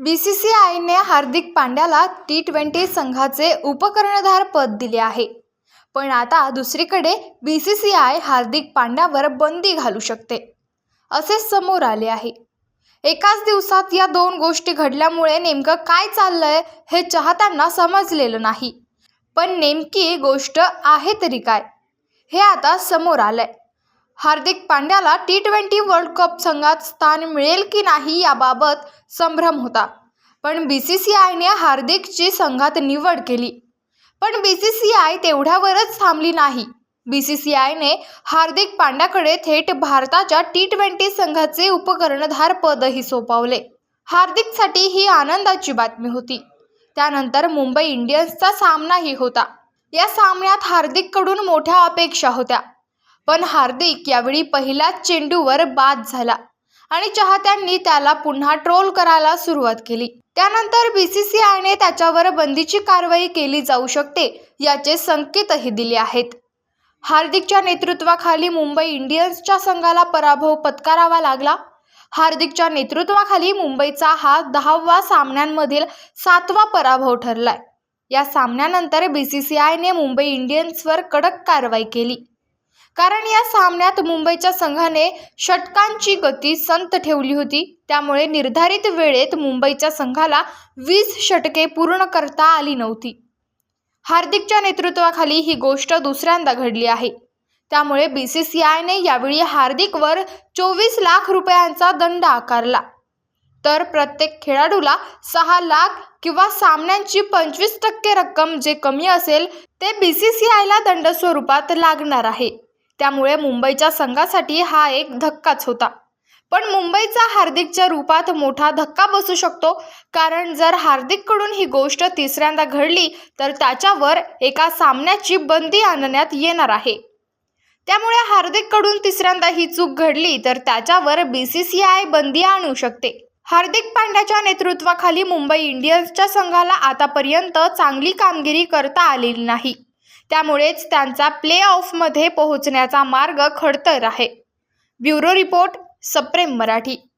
बी C C आयने हार्दिक पांड्याला T twenty संघाचे उपकर्णधार पद दिले आहे. पण आता दुसरीकडे B C C I Hardik पांड्यावर बंदी घालू शकते असे समोर आले आहे. एकाच दिवसात या दोन गोष्टी घडल्यामुळे नेमकं काय चाललंय हे चाहत्यांना समजलेलं नाही. पण नेमकी गोष्ट आहे तरी काय हे आता समोर आलंय. हार्दिक पांड्याला टी ट्वेंटी वर्ल्ड कप संघात स्थान मिळेल की नाही याबाबत संभ्रम होता. पण बी सी सी आयने हार्दिकची संघात निवड केली. पण बी सी सी आय तेवढ्यावरच थांबली नाही. बी सी सी आयने हार्दिक पांड्याकडे थेट भारताच्या टी ट्वेंटी संघाचे उपकर्णधार पदही सोपवले. हार्दिकसाठी ही आनंदाची बातमी होती. त्यानंतर मुंबई इंडियन्सचा सामनाही होता. या सामन्यात हार्दिककडून मोठ्या अपेक्षा होत्या. पण हार्दिक यावेळी पहिल्याच चेंडूवर बाद झाला आणि चाहत्यांनी त्याला पुन्हा ट्रोल करायला सुरुवात केली. त्यानंतर बीसीसीआयने त्याच्यावर बंदीची कारवाई केली जाऊ शकते याचे संकेतही दिले आहेत. हार्दिकच्या नेतृत्वाखाली मुंबई इंडियन्सच्या संघाला पराभव पत्करावा लागला. हार्दिकच्या नेतृत्वाखाली मुंबईचा हा दहावा सामन्यांमधील सातवा पराभव ठरलाय. या सामन्यानंतर बीसीसीआयने मुंबई इंडियन्सवर कडक कारवाई केली. कारण या सामन्यात मुंबईच्या संघाने षटकांची गती संत ठेवली होती. त्यामुळे निर्धारित वेळेत मुंबईच्या संघाला वीस षटके पूर्ण करता आली नव्हती. हार्दिकच्या नेतृत्वाखाली ही गोष्ट दुसऱ्यांदा घडली आहे. त्यामुळे बी सी सी आयने यावेळी हार्दिकवर चोवीस लाख रुपयांचा दंड आकारला. तर प्रत्येक खेळाडूला सहा लाख किंवा सामन्यांची पंचवीस टक्के रक्कम जे कमी असेल ते बी सी सी आयला दंड स्वरूपात लागणार आहे. त्यामुळे मुंबईच्या संघासाठी हा एक धक्काच होता. पण मुंबईचा हार्दिकच्या रूपात मोठा धक्का बसू शकतो कारण जर हार्दिककडून ही गोष्ट तिसऱ्यांदा घडली तर त्याच्यावर एका सामन्याची बंदी आणण्यात येणार आहे. त्यामुळे हार्दिककडून तिसऱ्यांदा ही चूक घडली तर त्याच्यावर बी सी सी आय बंदी आणू शकते. हार्दिक पांड्याच्या नेतृत्वाखाली मुंबई इंडियन्सच्या संघाला आतापर्यंत चांगली कामगिरी करता आलेली नाही. त्यामुळेच त्यांचा प्ले ऑफमध्ये पोहोचण्याचा मार्ग खडतर आहे. ब्युरो रिपोर्ट सप्रेम मराठी.